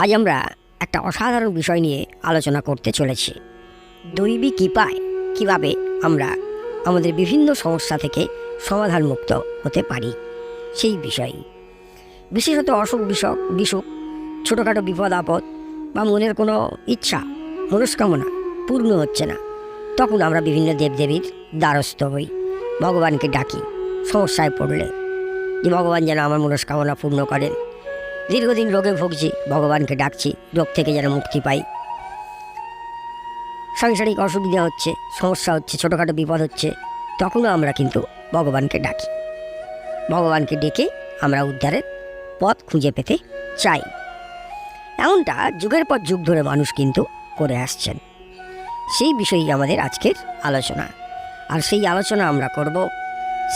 আজ আমরা একটা অসাধারণ বিষয় নিয়ে আলোচনা করতে চলেছি। দৈবী কৃপায় কীভাবে আমরা আমাদের বিভিন্ন সমস্যা থেকে সমাধান মুক্ত হতে পারি সেই বিষয়। বিশেষত অসুখ বিসুখ বিসুখ, ছোটোখাটো বিপদ, আপদ বা মনের কোনো ইচ্ছা, মনস্কামনা পূর্ণ হচ্ছে না, তখন আমরা বিভিন্ন দেবদেবীর দ্বারস্থ হই, ভগবানকে ডাকি, সমস্যায় পড়লে। যে ভগবান যেন আমার মনস্কামনা পূর্ণ করেন দীর্ঘদিন রোগে ভুগছি, ভগবানকে ডাকছি, রোগ থেকে যেন মুক্তি পাই। সাংসারিক অসুবিধা হচ্ছে, সমস্যা হচ্ছে, ছোটোখাটো বিপদ হচ্ছে, তখনও আমরা কিন্তু ভগবানকে ডাকি। ভগবানকে ডেকে আমরা উদ্ধারের পথ খুঁজে পেতে চাই। এমনটা যুগের পর যুগ ধরে মানুষ কিন্তু করে আসছেন। সেই বিষয়েই আমাদের আজকের আলোচনা। আর সেই আলোচনা আমরা করব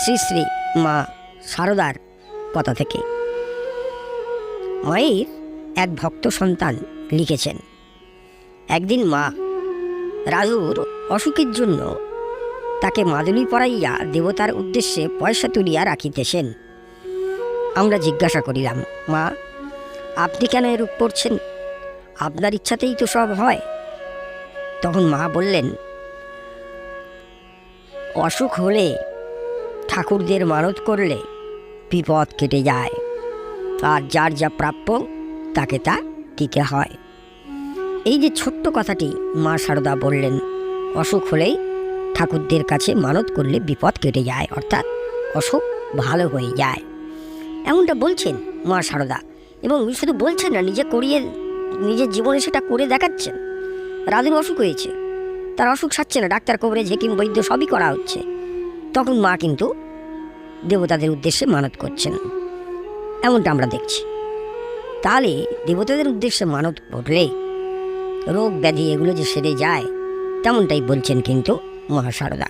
শ্রী শ্রী মা সারদার কথা থেকে। মায়ের এক ভক্ত সন্তান লিখেছেন। একদিন মা রাজুর অসুখের জন্য তাকে মাদুলি পড়াইয়া দেবতার উদ্দেশ্যে পয়সা তুলিয়া রাখিতেছেন। আমরা জিজ্ঞাসা করিলাম, মা, আপনি কেন এরূপ করছেন? আপনার ইচ্ছাতেই তো সব হয়। তখন মা বললেন, অসুখ হলে ঠাকুরদের মানত করলে বিপদ কেটে যায়। আর যার যা প্রাপ্য, তাকে তা দিতে হয়। এই যে ছোট্ট কথাটি মা সারদা বললেন, অসুখ হলেই ঠাকুরদের কাছে মানত করলে বিপদ কেটে যায়, অর্থাৎ অসুখ ভালো হয়ে যায়। এমনটা বলছেন মা সারদা, এবং শুধু বলছেন না, নিজে করিয়ে, নিজের জীবনে সেটা করে দেখাচ্ছেন। রাধুর অসুখ হয়েছে, তার অসুখ সারছে না, ডাক্তার কবরেজ হেকিম বৈদ্য সবই করা হচ্ছে। তখন মা কিন্তু দেবতাদের উদ্দেশ্যে মানত করছেন। এমনটা আমরা দেখছি। তাহলে দেবতাদের উদ্দেশ্যে মানত ঘটলে রোগ ব্যাধি এগুলো যে সেরে যায়, তেমনটাই বলছেন কিন্তু মহাসারদা